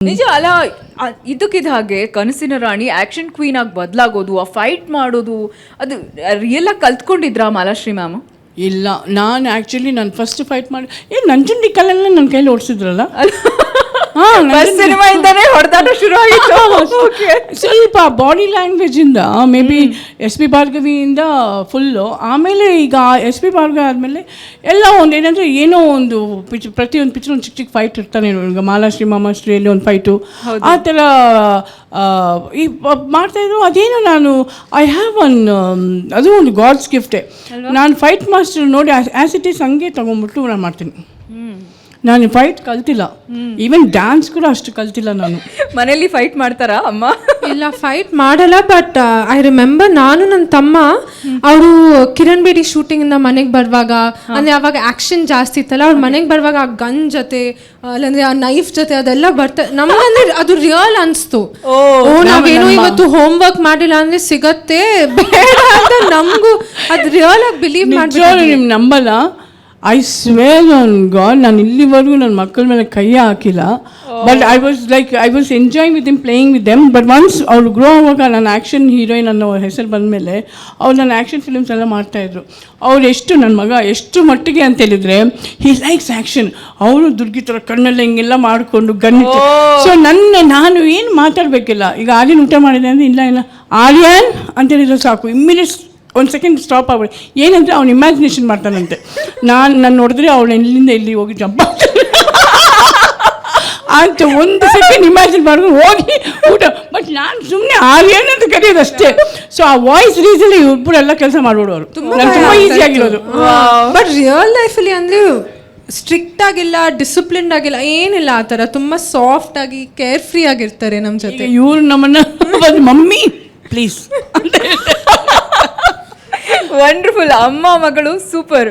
ನಿಜ ಅಲ್ಲ ಆ- ಇದಕ್ಕಿದ ಹಾಗೆ ಕನಸಿನ ರಾಣಿ ಆಕ್ಷನ್ ಕ್ವೀನ್ ಆಗಿ ಬದಲಾಗೋದು ಆ ಫೈಟ್ ಮಾಡೋದು ಅದು ರಿಯಲ್ ಆಗಿ ಕಲ್ತ್ಕೊಂಡಿದ್ರಾ ಮಾಲಾಶ್ರೀ ಮ್ಯಾಮ್? ಇಲ್ಲ ನಾನು ಆ್ಯಕ್ಚುಲಿ ನಾನು ಫಸ್ಟ್ ಫೈಟ್ ಮಾಡಿ ಏ ನಂಜುಂಡಿ ಕಲ್ಲೆಲ್ಲ ನನ್ನ ಕೈಲಿ ಓಡಿಸಿದ್ರಲ್ಲ? ಸಿನಿಮಾ ಇಂದಾನೇ ಹೊಡೆದಾಟ ಶುರು ಆಗಿತ್ತು. ಸ್ವಲ್ಪ ಬಾಡಿ ಲ್ಯಾಂಗ್ವೇಜಿಂದ ಮೇ ಬಿ ಎಸ್ ಪಿ ಭಾರ್ಗವಿಯಿಂದ ಫುಲ್ಲು ಆಮೇಲೆ ಈಗ ಎಸ್ ಪಿ ಭಾರ್ಗವಿ ಆದಮೇಲೆ ಎಲ್ಲ ಒಂದು ಏನಂದರೆ ಏನೋ ಒಂದು ಪಿಚ್ ಪ್ರತಿಯೊಂದು ಪಿಕ್ಚರ್ ಒಂದು ಚಿಕ್ಕ ಚಿಕ್ಕ ಫೈಟ್ ಇರ್ತಾನೆ ಈಗ ಮಾಲಾಶ್ರೀ ಮಾಮಾಶ್ರೀಯಲ್ಲಿ ಒಂದು ಫೈಟು ಆ ಥರ ಈ ಮಾಡ್ತಾ ಇದ್ರು. ಅದೇನೋ ನಾನು ಐ ಹ್ಯಾವ್ ಒನ್ ಅದು ಒಂದು ಗಾಡ್ಸ್ ಗಿಫ್ಟೇ ನಾನು ಫೈಟ್ ಮಾಸ್ಟರ್ ನೋಡಿ ಆ್ಯಸ್ ಇಟ್ ಈಸ್ ಹಂಗೆ ತೊಗೊಂಡ್ಬಿಟ್ಟು ನಾನು ಮಾಡ್ತೀನಿ. ನಾನು ಫೈಟ್ ಕಲ್ತಿಲ್ಲ. ಈವನ್ ಡ್ಯಾನ್ಸ್ ಕೂಡ ಅಷ್ಟು ಕಲ್ತಿಲ್ಲ ನಾನು. ಮನೇಲಿ ಫೈಟ್ ಮಾಡ್ತಾರಾ ಅಮ್ಮ? ಇಲ್ಲ ಫೈಟ್ ಮಾಡಲ್ಲ ಬಟ್ ಐ ರಿಮೆಂಬರ್ ನಾನು ನನ್ನ ತಮ್ಮ ಅವರು ಕಿರಣ್ ಬೇಡಿ ಶೂಟಿಂಗ್ ಇಂದ ಮನೆಗೆ ಬರುವಾಗ ಅಂದ್ರೆ ಅವಾಗ ಆಕ್ಷನ್ ಜಾಸ್ತಿ ಇತ್ತಲ್ಲ ಅವ್ರ ಮನೆಗೆ ಬರುವಾಗ ಆ ಗನ್ ಜೊತೆ ಅಲ್ಲಂದ್ರೆ ಆ ನೈಫ್ ಜೊತೆ ಅದೆಲ್ಲ ಬರ್ತಾ ನಮ್ಗಂದ್ರೆ ಅದು ರಿಯಲ್ ಅನ್ಸ್ತು. ಓ ನಾವೇನು ಇವತ್ತು ಹೋಮ್ ವರ್ಕ್ ಮಾಡಿಲ್ಲ ಅಂದ್ರೆ ಸಿಗತ್ತೆ ಬೇಡ ಅಂತ ನಮಗೂ ಅದು ರಿಯಲ್ ಆಗಿ ಬಿಲೀವ್ ಮಾಡ್ಬಿಟ್ಟು ನಿಮ್ ನಂಬಲ್ಲ? ಐ ಸ್ವೇರ್ ಆನ್ ಗಾಡ್ ನಾನು ಇಲ್ಲಿವರೆಗೂ ನನ್ನ ಮಕ್ಕಳ ಮೇಲೆ ಕೈ ಹಾಕಿಲ್ಲ. But I was like I was enjoying with him playing with them but once ಅವ್ರು ಗ್ರೋ ಆಗುವಾಗ ನನ್ನ ಆ್ಯಕ್ಷನ್ ಹೀರೋಯಿನ್ ಅನ್ನೋ ಹೆಸರು ಬಂದಮೇಲೆ ಅವ್ರು ನನ್ನ ಆ್ಯಕ್ಷನ್ ಫಿಲ್ಮ್ಸ್ ಎಲ್ಲ ಮಾಡ್ತಾಯಿದ್ರು ಅವ್ರು ಎಷ್ಟು ನನ್ನ ಮಗ ಎಷ್ಟು ಮಟ್ಟಿಗೆ ಅಂತ ಹೇಳಿದ್ರೆ ಹಿ ಲೈಕ್ಸ್ ಆ್ಯಕ್ಷನ್ ಅವರು ದುರ್ಗಿ ಥರ ಕಣ್ಣಲ್ಲಿ ಹಿಂಗೆಲ್ಲ ಮಾಡಿಕೊಂಡು ಗನ್ನಿಟ್ಟು ಸೊ ನನ್ನ ನಾನು ಏನು ಮಾತಾಡಬೇಕಿಲ್ಲ. ಈಗ ಆರ್ಯನ್ ಊಟ ಮಾಡಿದೆ ಅಂದರೆ ಇಲ್ಲ ಇಲ್ಲ. ಆರ್ಯನ್ ಅಂತೇಳಿದ್ರೆ ಸಾಕು. ಇಮ್ಮಿಡಿಯೇಟ್ ಒಂದು ಸೆಕೆಂಡ್ ಸ್ಟಾಪ್ ಆಗ್ಬಿಡಿ. ಏನಂದರೆ ಅವ್ನು ಇಮ್ಯಾಜಿನೇಷನ್ ಮಾಡ್ತಾನಂತೆ. ನಾನು ನಾನು ನೋಡಿದ್ರೆ ಅವಳು ಎಲ್ಲಿಂದ ಇಲ್ಲಿ ಹೋಗಿ ಜಂಪ್ ಅಂತ ಒಂದು ಸೆಕೆಂಡ್ ಇಮ್ಯಾಜಿನ್ ಮಾಡ್ಕೊಂಡು ಹೋಗಿ ಊಟ. ಬಟ್ ನಾನು ಸುಮ್ಮನೆ ಆರ್ಯನ್ ಅಂತ ಕರೆಯೋದು ಅಷ್ಟೇ. ಸೊ ಆ ವಾಯ್ಸ್ ರೀಸಲ್ಲಿ ಇಬ್ಬರೆಲ್ಲ ಕೆಲಸ ಮಾಡ್ಬಿಡೋರು ತುಂಬಾ ಈಸಿ ಆಗಿರೋದು. ಬಟ್ ರಿಯಲ್ ಲೈಫಲ್ಲಿ ಅಂದರೆ ಸ್ಟ್ರಿಕ್ಟ್ ಆಗಿಲ್ಲ ಡಿಸಿಪ್ಲಿನ್ಡ್ ಆಗಿಲ್ಲ ಏನಿಲ್ಲ ಆ ಥರ. ತುಂಬ ಸಾಫ್ಟ್ ಆಗಿ ಕೇರ್ ಫ್ರೀ ಆಗಿರ್ತಾರೆ ನಮ್ಮ ಜೊತೆ. ಇವ್ರು ನಮ್ಮನ್ನ ಮಮ್ಮಿ ಪ್ಲೀಸ್ ಅಂತ ವಂಡರ್ಫುಲ್ ಅಮ್ಮ ಮಗಳು ಸೂಪರ್